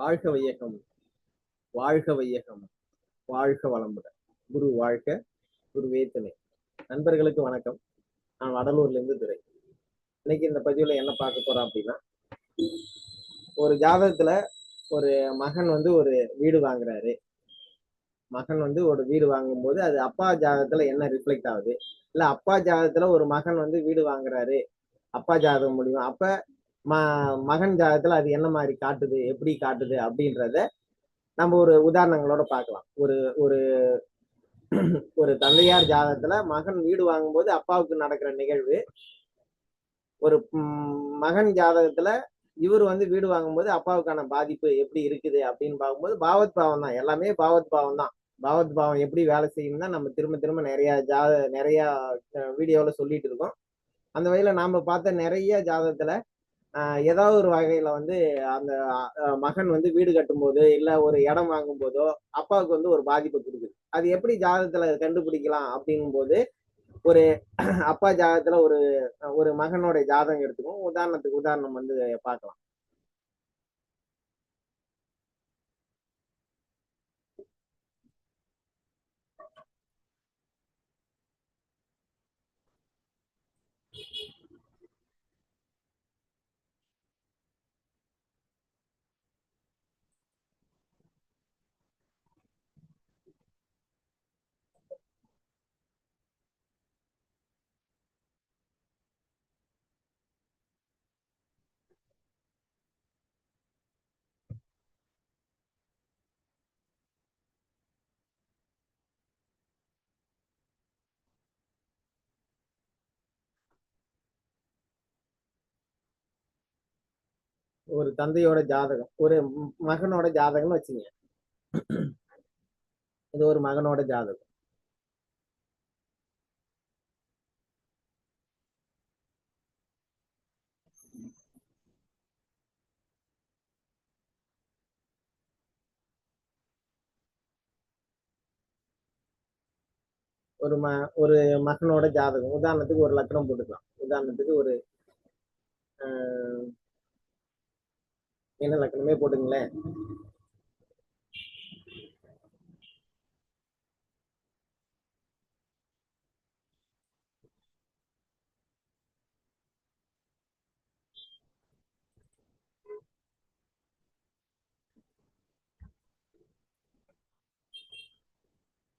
வாழ்க வையகம். வாழ்க வையகம். வாழ்க வளமுடன். குரு வாழ்க குருவே துணை. நண்பர்களுக்கு வணக்கம். நான் வடலூர்ல இருந்து துறை இன்னைக்கு இந்த பதிவுல என்ன பார்க்க போறேன் அப்படின்னா ஒரு ஜாதகத்துல ஒரு மகன் வந்து ஒரு வீடு வாங்குறாரு. மகன் வந்து ஒரு வீடு வாங்கும்போது அது அப்பா ஜாதகத்துல என்ன ரிஃப்ளெக்ட் ஆகுது? இல்ல அப்பா ஜாதகத்துல ஒரு மகன் வந்து வீடு வாங்குறாரு. அப்பா ஜாதகம் முடியும். அப்ப ம மகன் ஜாதகத்துல அது என்ன மாதிரி காட்டுது எப்படி காட்டுது அப்படின்றத நம்ம ஒரு உதாரணங்களோட பார்க்கலாம். ஒரு ஒரு ஒரு தந்தையார் ஜாதகத்துல மகன் வீடு வாங்கும்போது அப்பாவுக்கு நடக்கிற நிகழ்வு ஒரு மகன் ஜாதகத்துல இவர் வந்து வீடு வாங்கும்போது அப்பாவுக்கான பாதிப்பு எப்படி இருக்குது அப்படின்னு பார்க்கும்போது பாவத் பாவம் தான். எல்லாமே பாவத் பாவம் தான். பாவத் பாவம் எப்படி வேலை செய்யும் தான் நம்ம திரும்ப திரும்ப நிறைய ஜாத நிறைய வீடியோவில் சொல்லிட்டு இருக்கோம். அந்த வகையில நாம பார்த்த நிறைய ஜாதகத்துல ஏதாவது ஒரு வகையில வந்து அந்த மகன் வந்து வீடு கட்டும்போது இல்ல ஒரு இடம் வாங்கும் போதோ அப்பாவுக்கு வந்து ஒரு பாதிப்பு கொடுக்குது. அது எப்படி ஜாதகத்துல கண்டுபிடிக்கலாம் அப்படிங்கும் போது ஒரு அப்பா ஜாதகத்துல ஒரு ஒரு மகனோட ஜாதகம் எடுத்துக்கும் உதாரணத்துக்கு உதாரணம் வந்து பார்க்கலாம். ஒரு தந்தையோட ஜாதகம் ஒரு மகனோட ஜாதகம்னு வச்சுங்க. இது ஒரு மகனோட ஜாதகம். ஒரு ம ஒரு மகனோட ஜாதகம். உதாரணத்துக்கு ஒரு லக்கணம் போட்டுக்கலாம். உதாரணத்துக்கு ஒரு மீன என்ன லக்கணமே போட்டுங்களேன்.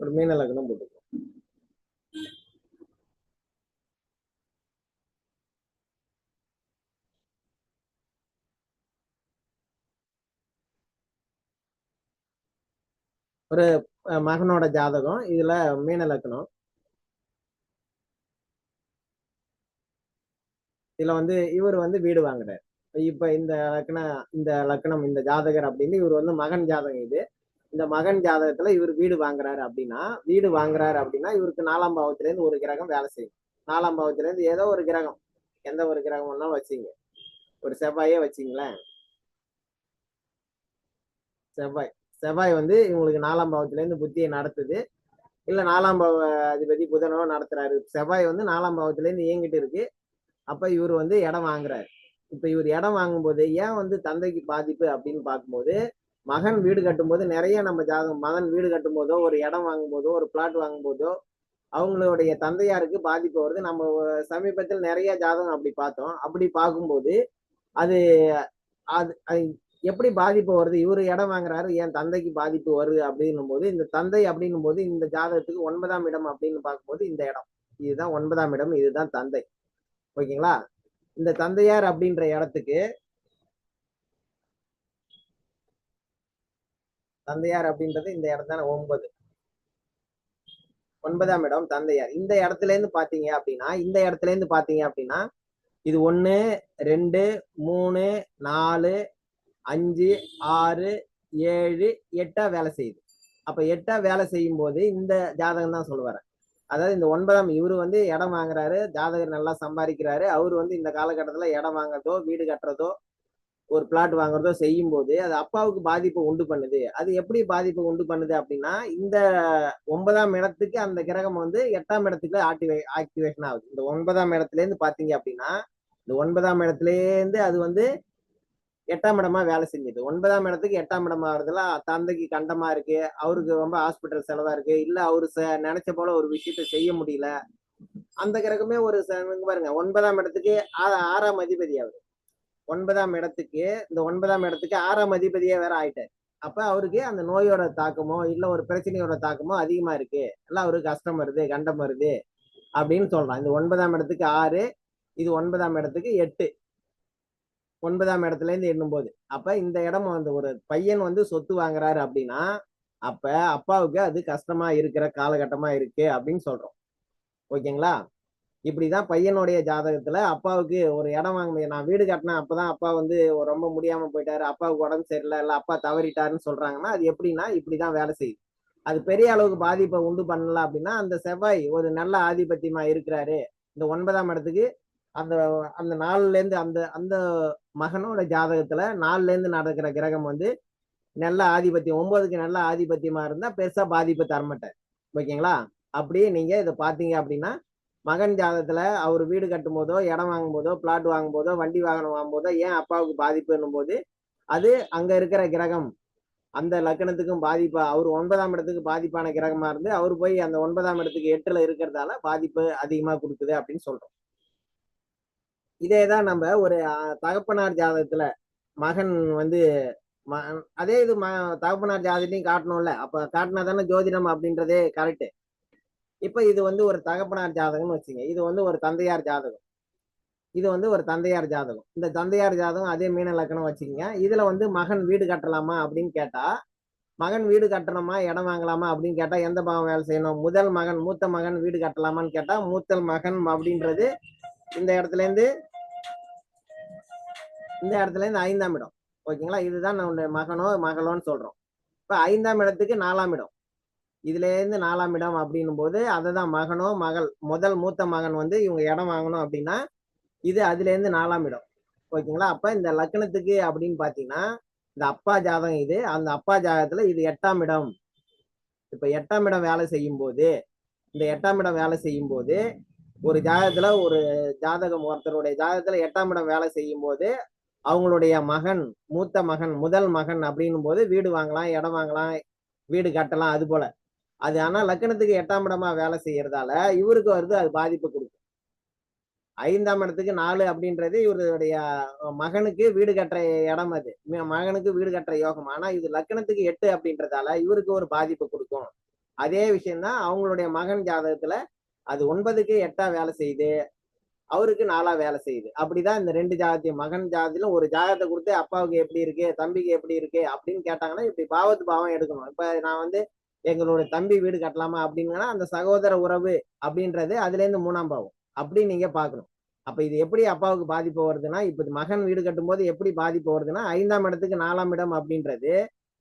ஒரு மீன லக்னம் போட்டுக்கலாம் ஒரு மகனோட ஜாதகம் இதுல மீன லக்னம் இதுல வந்து இவர் வந்து வீடு வாங்குறாரு. இப்ப இந்த லக்னம் இந்த லக்னம் இந்த ஜாதகர் அப்படின்னு இவர் வந்து மகன் ஜாதகம் இது. இந்த மகன் ஜாதகத்துல இவர் வீடு வாங்குறாரு அப்படின்னா வீடு வாங்குறாரு அப்படின்னா இவருக்கு நாலாம் பாவத்துல இருந்து ஒரு கிரகம் வேலை செய்யும். நாலாம் பாவத்துல இருந்து ஏதோ ஒரு கிரகம். எந்த ஒரு கிரகம் வேணாலும் வச்சுங்க. ஒரு செவ்வாயே வச்சிங்களேன். செவ்வாய். செவ்வாய் வந்து இவங்களுக்கு நாலாம் பாவத்திலேருந்து புத்தியை நடத்துது. இல்ல நாலாம் பாவ அதிபதி புதனோ நடத்துறாரு. செவ்வாய் வந்து நாலாம் பாவத்திலேருந்து இயங்கிட்டு இருக்கு. அப்ப இவர் வந்து இடம் வாங்குறாரு. இப்போ இவர் இடம் வாங்கும்போது ஏன் வந்து தந்தைக்கு பாதிப்பு அப்படின்னு பார்க்கும்போது மகன் வீடு கட்டும்போது நிறைய நம்ம ஜாதகம் மகன் வீடு கட்டும்போதோ ஒரு இடம் வாங்கும்போதோ ஒரு பிளாட் வாங்கும்போதோ அவங்களுடைய தந்தையாருக்கு பாதிப்பு வருது. நம்ம சமீபத்தில் நிறைய ஜாதகம் அப்படி பார்த்தோம். அப்படி பார்க்கும்போது அது அது எப்படி பாதிப்பு வருது? இவரு இடம் வாங்குறாரு என் தந்தைக்கு பாதிப்பு வருது அப்படின்னும் போது இந்த தந்தை அப்படின்னும் போது இந்த ஜாதகத்துக்கு ஒன்பதாம் இடம் அப்படின்னு பார்க்கும்போது இந்த இடம். இதுதான் ஒன்பதாம் இடம் இதுதான் தந்தை. ஓகேங்களா? இந்த தந்தையார் அப்படின்ற இடத்துக்கு தந்தையார் அப்படின்றது இந்த இடம் தானே ஒன்பது. ஒன்பதாம் இடம் தந்தையார். இந்த இடத்துல இருந்து பாத்தீங்க அப்படின்னா இந்த இடத்துல இருந்து பாத்தீங்க அப்படின்னா இது ஒன்னு ரெண்டு மூணு நாலு அஞ்சு ஆறு ஏழு எட்டா வேலை செய்யுது. அப்ப எட்டா வேலை செய்யும் போது இந்த ஜாதகம் தான் சொல்லுவார். அதாவது இந்த ஒன்பதாம் இவரு வந்து இடம் வாங்குறாரு ஜாதகர் நல்லா சம்பாதிக்கிறாரு. அவர் வந்து இந்த காலகட்டத்தில் இடம் வாங்குறதோ வீடு கட்டுறதோ ஒரு பிளாட் வாங்குறதோ செய்யும் போது அது அப்பாவுக்கு பாதிப்பை உண்டு பண்ணுது. அது எப்படி பாதிப்பை உண்டு பண்ணுது அப்படின்னா இந்த ஒன்பதாம் இடத்துக்கு அந்த கிரகம் வந்து எட்டாம் இடத்துக்கு ஆக்டிவே ஆக்டிவேஷன் ஆகுது. இந்த ஒன்பதாம் இடத்துல இருந்து அப்படின்னா இந்த ஒன்பதாம் இடத்துலேருந்து அது வந்து எட்டாம் இடமா வேலை செஞ்சது. ஒன்பதாம் இடத்துக்கு எட்டாம் இடமா வருதுல தந்தைக்கு கண்டமா இருக்கு அவருக்கு ரொம்ப ஹாஸ்பிட்டல் செலவா இருக்கு இல்ல அவரு நினைச்ச போல ஒரு விஷயத்த செய்ய முடியல. அந்த கிரகமே ஒரு பாருங்க ஒன்பதாம் இடத்துக்கு ஆறாம் அதிபதி அவரு. ஒன்பதாம் இடத்துக்கு இந்த ஒன்பதாம் இடத்துக்கு ஆறாம் அதிபதியே வேற ஆயிட்டாரு. அப்ப அவருக்கு அந்த நோயோட தாக்கமோ இல்ல ஒரு பிரச்சனையோட தாக்கமோ அதிகமா இருக்கு. எல்லாம் அவருக்கு கஷ்டம் வருது கண்டம் வருது அப்படின்னு சொல்றான். இந்த ஒன்பதாம் இடத்துக்கு ஆறு இது ஒன்பதாம் இடத்துக்கு எட்டு. ஒன்பதாம் இடத்துல இருந்து எண்ணும்போது. அப்ப இந்த இடம் வந்து ஒரு பையன் வந்து சொத்து வாங்குறாரு அப்படின்னா அப்ப அப்பாவுக்கு அது கஷ்டமா இருக்கிற காலகட்டமா இருக்கு அப்படின்னு சொல்றோம். ஓகேங்களா? இப்படிதான் பையனுடைய ஜாதகத்துல அப்பாவுக்கு ஒரு இடம் வாங்க முடியும். நான் வீடு கட்டினேன் அப்பதான் அப்பா வந்து ரொம்ப முடியாம போயிட்டாரு அப்பாவுக்கு உடம்பு சரியில்லை இல்ல அப்பா தவறிட்டாருன்னு சொல்றாங்கன்னா அது எப்படின்னா இப்படிதான் வேலை செய்யுது. அது பெரிய அளவுக்கு பாதிப்பை உண்டு பண்ணல அப்படின்னா அந்த செவ்வாய் ஒரு நல்ல ஆதிபத்தியமா இருக்கிறாரு. இந்த ஒன்பதாம் இடத்துக்கு அந்த அந்த நாள்ல இருந்து அந்த அந்த மகனோட ஜாதகத்துல நாள்ல இருந்து நடக்கிற கிரகம் வந்து நல்ல ஆதிபத்தியம் ஒன்பதுக்கு நல்ல ஆதிபத்தியமா இருந்தா பெருசா பாதிப்பு தரமாட்டார். ஓகேங்களா? அப்படியே நீங்க இதை பாத்தீங்க அப்படின்னா மகன் ஜாதகத்துல அவர் வீடு கட்டும் போதோ இடம் வாங்கும் போதோ பிளாட் வாங்கும் போதோ வண்டி வாகனம் வாங்கும் போதோ ஏன் அப்பாவுக்கு பாதிப்புன்னும் போது அது அங்க இருக்கிற கிரகம் அந்த லக்கணத்துக்கும் பாதிப்பா அவர் ஒன்பதாம் இடத்துக்கு பாதிப்பான கிரகமா இருந்து அவர் போய் அந்த ஒன்பதாம் இடத்துக்கு எட்டுல இருக்கிறதால பாதிப்பு அதிகமா கொடுக்குது அப்படின்னு சொல்றோம். இதேதான் நம்ம ஒரு தகப்பனார் ஜாதகத்துல மகன் வந்து அதே இது ம தகப்பனார் ஜாதகத்தையும் காட்டணும்ல. அப்ப காட்டினா தானே ஜோதிடம் அப்படின்றதே கரெக்ட் இப்ப இது வந்து ஒரு தகப்பனார் ஜாதகம்னு வச்சுங்க. இது வந்து ஒரு தந்தையார் ஜாதகம். இது வந்து ஒரு தந்தையார் ஜாதகம். இந்த தந்தையார் ஜாதகம் அதே மீன லக்கணம் வச்சுக்கோங்க. இதுல வந்து மகன் வீடு கட்டலாமா அப்படின்னு கேட்டா மகன் வீடு கட்டணுமா இடம் வாங்கலாமா அப்படின்னு கேட்டா எந்த பாவம் வேலை செய்யணும்? முதல் மகன் மூத்த மகன் வீடு கட்டலாமான்னு கேட்டா மூத்தல் மகன் அப்படின்றது இந்த இடத்துல இருந்து இந்த இடத்துல இருந்து ஐந்தாம் இடம். ஓகேங்களா? இதுதான் நம்மளுடைய மகனோ மகளோன்னு சொல்றோம். இப்ப ஐந்தாம் இடத்துக்கு நாலாம் இடம். இதுல இருந்து நாலாம் இடம் அப்படின்னும் போது அதுதான் மகனோ மகள் முதல் மூத்த மகன் வந்து இவங்க இடம் வாங்கணும் அப்படின்னா இது அதுல இருந்து நாலாம் இடம். ஓகேங்களா? அப்ப இந்த லக்னத்துக்கு அப்படின்னு பாத்தீங்கன்னா இந்த அப்பா ஜாதகம் இது. அந்த அப்பா ஜாதகத்துல இது எட்டாம் இடம். இப்ப எட்டாம் இடம் வேலை செய்யும் போது இந்த எட்டாம் இடம் வேலை செய்யும் போது ஒரு ஜாதகத்துல ஒரு ஜாதகம் ஒருத்தருடைய ஜாதகத்துல எட்டாம் இடம் வேலை செய்யும் போது அவங்களுடைய மகன் மூத்த மகன் முதல் மகன் அப்படின்னும் போது வீடு வாங்கலாம் இடம் வாங்கலாம் வீடு கட்டலாம் அது போல. அது ஆனா லக்கணத்துக்கு எட்டாம் இடமா வேலை செய்யறதால இவருக்கு வருது அது பாதிப்பு கொடுக்கும். ஐந்தாம் இடத்துக்கு நாலு அப்படின்றது இவருடைய மகனுக்கு வீடு கட்டுற இடம் அது. மகனுக்கு வீடு கட்டுற யோகம். ஆனா இது லக்கணத்துக்கு எட்டு அப்படின்றதால இவருக்கு ஒரு பாதிப்பு கொடுக்கும். அதே விஷயம்தான் அவங்களுடைய மகன் ஜாதகத்துல அது ஒன்பதுக்கு எட்டா வேலை செய்யுது. அவருக்கு நாலா வேலை செய்யுது. அப்படிதான் இந்த ரெண்டு ஜாதி மகன் ஜாதியிலும் ஒரு ஜாதகத்தை கொடுத்து அப்பாவுக்கு எப்படி இருக்கு தம்பிக்கு எப்படி இருக்கு அப்படின்னு கேட்டாங்கன்னா இப்படி பாவத்து பாவம் எடுக்கணும். இப்ப நான் வந்து எங்களோட தம்பி வீடு கட்டலாமா அப்படின்னா அந்த சகோதர உறவு அப்படின்றது அதுல இருந்து மூணாம் பாவம். அப்படி நீங்க பார்க்கணும். அப்ப இது எப்படி அப்பாவுக்கு பாதிப்பு வருதுன்னா இப்ப இது மகன் வீடு கட்டும்போது எப்படி பாதிப்பு வருதுன்னா ஐந்தாம் இடத்துக்கு நாலாம் இடம் அப்படின்றது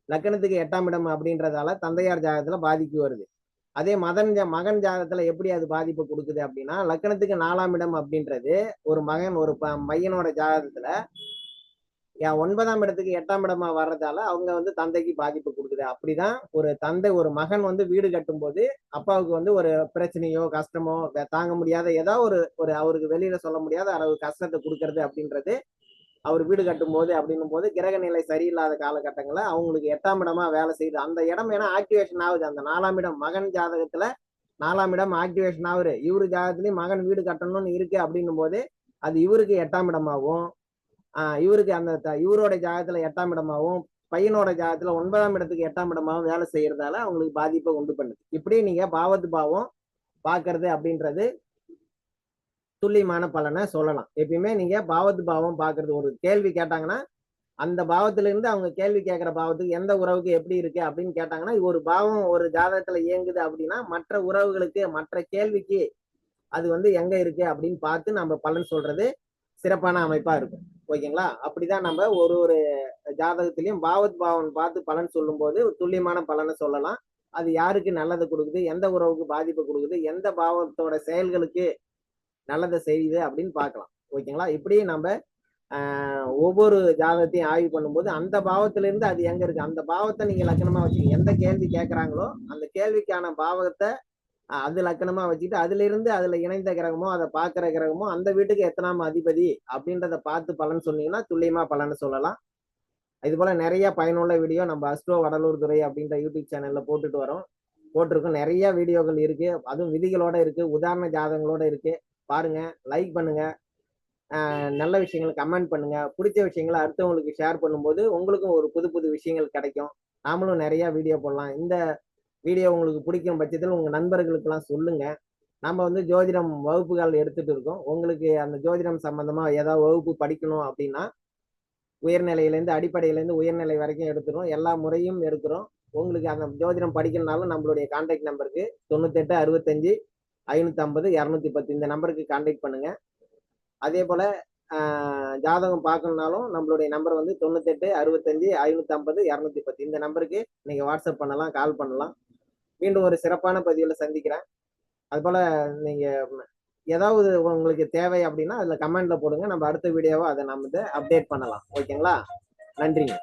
லக்கணத்துக்கு எட்டாம் இடம் அப்படின்றதால தந்தையார் ஜாதகத்துல பாதிப்பு வருது. அதே மதன் மகன் ஜாதகத்துல எப்படி அது பாதிப்பு கொடுக்குது அப்படின்னா லக்கணத்துக்கு நாலாம் இடம் அப்படின்றது ஒரு மகன் ஒரு ப- பையனோட ஜாதகத்துல ஏன் ஒன்பதாம் இடத்துக்கு எட்டாம் இடமா வர்றதால அவங்க வந்து தந்தைக்கு பாதிப்பு கொடுக்குது. அப்படிதான் ஒரு தந்தை ஒரு மகன் வந்து வீடு கட்டும்போது அப்பாவுக்கு வந்து ஒரு பிரச்சனையோ கஷ்டமோ தாங்க முடியாத ஏதோ ஒரு ஒரு அவருக்கு வெளியில சொல்ல முடியாத அளவு கஷ்டத்தை கொடுக்கறது அப்படின்றது அவர் வீடு கட்டும்போது அப்படின்னும் போது கிரக நிலை சரியில்லாத காலகட்டங்களில் அவங்களுக்கு எட்டாம் இடமா வேலை செய்யுது அந்த இடம் ஏன்னா ஆக்டிவேஷன் ஆகுது. அந்த நாலாம் இடம் மகன் ஜாதகத்துல நாலாம் இடம் ஆக்டிவேஷன் ஆகுது. இவரு ஜாதகத்துலயும் மகன் வீடு கட்டணும்னு இருக்கு அப்படின்னும் போது அது இவருக்கு எட்டாம் இடமாகவும் இவருக்கு அந்த த- இவரோட ஜாதகத்துல எட்டாம் இடமாகவும் பையனோட ஜாதகத்துல ஒன்பதாம் இடத்துக்கு எட்டாம் இடமாகவும் வேலை செய்யறதால அவங்களுக்கு பாதிப்பை உண்டு பண்ணுது. இப்படி நீங்க பாவத்து பாவம் பாக்குறது அப்படின்றது துல்லியமான பலனை சொல்லலாம். எப்பயுமே நீங்க பாவத்து பாவம் பாக்குறது ஒரு கேள்வி கேட்டாங்கன்னா அந்த பாவத்துல இருந்து அவங்க கேள்வி கேட்கிற பாவத்துக்கு எந்த உறவுக்கு எப்படி இருக்கு அப்படின்னு கேட்டாங்கன்னா ஒரு பாவம் ஒரு ஜாதகத்துல இயங்குது அப்படின்னா மற்ற உறவுகளுக்கு மற்ற கேள்விக்கு அது வந்து எங்க இருக்கு அப்படின்னு பார்த்து நம்ம பலன் சொல்றது சிறப்பான அமைப்பா இருக்கும். ஓகேங்களா? அப்படிதான் நம்ம ஒரு ஒரு ஜாதகத்திலையும் பாவத் பாவன் பார்த்து பலன் சொல்லும்போது துல்லியமான பலனை சொல்லலாம். அது யாருக்கு நல்லது கொடுக்குது எந்த உறவுக்கு பாதிப்பு கொடுக்குது எந்த பாவத்தோட செயல்களுக்கு நல்லதை செய்யுது அப்படின்னு பார்க்கலாம். ஓகேங்களா இப்படி நம்ம ஒவ்வொரு ஜாதகத்தையும் ஆய்வு பண்ணும்போது அந்த பாவத்திலிருந்து அது எங்க இருக்கு? அந்த பாவத்தை நீங்க லக்கணமா வச்சுக்கோங்க. எந்த கேள்வி கேட்கறாங்களோ அந்த கேள்விக்கான பாவத்தை அது லக்கணமா வச்சுட்டு அதுல இருந்து அதுல இணைந்த கிரகமோ அதை பாக்குற கிரகமோ அந்த வீட்டுக்கு எத்தனாம் அதிபதி அப்படின்றத பார்த்து பலன் சொன்னீங்கன்னா துல்லியமா பலன் சொல்லலாம். இது போல நிறைய பயனுள்ள வீடியோ நம்ம அஸ்ட்ரோ வடலூர் துறை அப்படின்ற யூடியூப் சேனல்ல போட்டுட்டு வரோம். போட்டிருக்கோம் நிறைய வீடியோக்கள் இருக்கு. அதுவும் விதிகளோட இருக்கு உதாரண ஜாதகங்களோட இருக்கு. பாருங்க லைக் பண்ணுங்க. நல்ல விஷயங்களை கமெண்ட் பண்ணுங்க. பிடிச்ச விஷயங்களை அடுத்தவங்களுக்கு ஷேர் பண்ணும்போது உங்களுக்கும் ஒரு புது புது விஷயங்கள் கிடைக்கும். நாமளும் நிறைய வீடியோ போடலாம். இந்த வீடியோ உங்களுக்கு பிடிக்கும் பட்சத்தில் உங்கள் நண்பர்களுக்கெல்லாம் சொல்லுங்க. நம்ம வந்து ஜோதிடம் வகுப்புகள் எடுத்துட்டு இருக்கோம். உங்களுக்கு அந்த ஜோதிடம் சம்பந்தமாக ஏதாவது வகுப்பு படிக்கணும் அப்படின்னா உயர்நிலையிலேருந்து அடிப்படையிலேருந்து உயர்நிலை வரைக்கும் எடுத்துரும். எல்லா முறையும் எடுக்கிறோம். உங்களுக்கு அந்த ஜோதிடம் படிக்கணும்னாலும் நம்மளுடைய கான்டாக்ட் நம்பருக்கு தொண்ணூத்தெட்டு அறுபத்தஞ்சு ஐநூத்தி ஐம்பது இரநூத்தி பத்து இந்த நம்பருக்கு கான்டாக்ட் பண்ணுங்க. அதே போல ஜாதகம் பார்க்கணுனாலும் நம்மளுடைய நம்பர் வந்து தொண்ணூத்தெட்டு அறுபத்தஞ்சு ஐநூத்தி ஐம்பது இரநூத்தி பத்து இந்த நம்பருக்கு நீங்க வாட்ஸ்அப் பண்ணலாம் கால் பண்ணலாம். மீண்டும் ஒரு சிறப்பான பதிவில் சந்திக்கிறேன். அதுபோல் நீங்கள் ஏதாவது உங்களுக்கு தேவை அப்படின்னா அதில் கமெண்டில் போடுங்க. நம்ம அடுத்த வீடியோவை அதை நம்ம அப்டேட் பண்ணலாம். ஓகேங்களா நன்றிங்க.